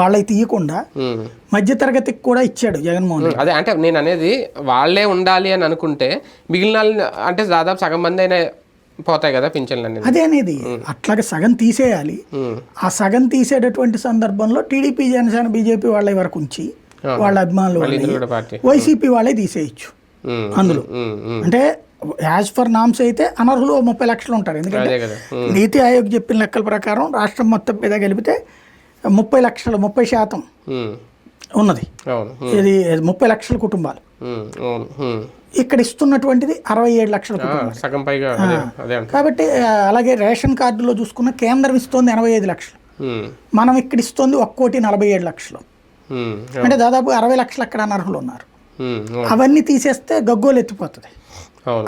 వాళ్ళకి తీయకుండా. మధ్యతరగతికి కూడా ఇచ్చాడు జగన్మోహన్ రెడ్డి. అదే అంటే నేను అనేది వాళ్ళే ఉండాలి అని అనుకుంటే మిగిలిన అంటే దాదాపు సగం మంది అయినా పోతాయి కదా పింఛన్లు అదే అనేది. అట్లాగే సగం తీసేయాలి. ఆ సగం తీసేటటువంటి సందర్భంలో టీడీపీ జనసేన బీజేపీ వాళ్ళ వరకు ఉంచి వాళ్ళ అభిమానులు వైసీపీ వాళ్ళే తీసేయచ్చు. అందులో. అంటే యాజ్ ఫర్ నామ్స్ అయితే అనర్హులు ముప్పై లక్షలు ఉంటారు. ఎందుకంటే. నీతి ఆయోగ్ చెప్పిన లెక్కల ప్రకారం రాష్ట్రం మొత్తం మీద కలిపితే ముప్పై లక్షలు ముప్పై శాతం. ఉన్నది. ఇది ముప్పై లక్షల కుటుంబాలు. ఇక్కడ ఇస్తున్నటువంటిది అరవై ఏడు లక్షల కుటుంబాలు. కాబట్టి అలాగే రేషన్ కార్డులో చూసుకున్న కేంద్రం ఇస్తోంది ఎనభై ఐదు లక్షలు. మనం ఇక్కడ ఇస్తోంది ఒక్క కోటి నలభై ఏడు లక్షలు. అంటే దాదాపు అరవై లక్షలు అక్కడ అనర్హులు ఉన్నారు. అవన్నీ తీసేస్తే గగ్గోలు ఎత్తిపోతుంది.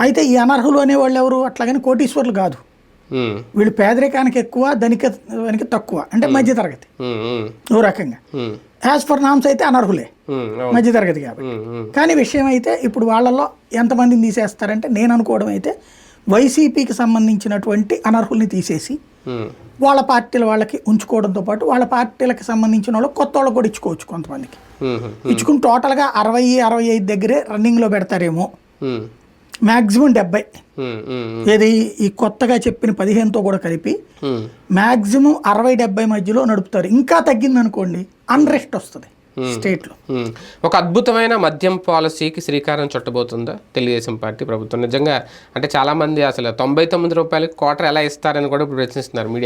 అయితే ఈ అనర్హులు అనేవాళ్ళు ఎవరు? అట్లాగని కోటీశ్వర్లు కాదు. వీళ్ళు పేదరికానికి ఎక్కువ ధనికానికి తక్కువ అంటే మధ్యతరగతి ఉమ్. ఉమ్. ఓ రకంగా. యాజ్ ఫర్ నామ్స్ అయితే అనర్హులే ఉమ్. అవును మధ్యతరగతి కాబట్టి. కానీ విషయం అయితే ఇప్పుడు వాళ్ళల్లో ఎంతమందిని తీసేస్తారంటే నేను అనుకోవడం అయితే వైసీపీకి సంబంధించినటువంటి అనర్హుల్ని తీసేసి. వాళ్ళ పార్టీల వాళ్ళకి ఉంచుకోవడంతో పాటు వాళ్ళ పార్టీలకు సంబంధించిన వాళ్ళు కొత్త వాళ్ళకి కూడా ఇచ్చుకోవచ్చు కొంతమందికి. ఇచ్చుకుని టోటల్గా అరవై అరవై ఐదు దగ్గరే రన్నింగ్లో పెడతారేమో. మ్యాక్సిమం డెబ్బై. ఏది ఈ కొత్తగా చెప్పిన పదిహేనుతో కూడా కలిపి. మ్యాక్సిమం అరవై డెబ్బై మధ్యలో నడుపుతారు ఇంకా తగ్గింది అనుకోండి అన్రెస్ట్ వస్తుంది స్టేట్లో. ఒక అద్భుతమైన మద్యం పాలసీకి శ్రీకారం చుట్టబోతుందా తెలుగుదేశం పార్టీ ప్రభుత్వం నిజంగా అంటే చాలా మంది అసలు తొంభై తొమ్మిది రూపాయలకి క్వార్టర్ ఎలా ఇస్తారని కూడా ఇప్పుడు ప్రశ్నిస్తున్నారు మీడియాలో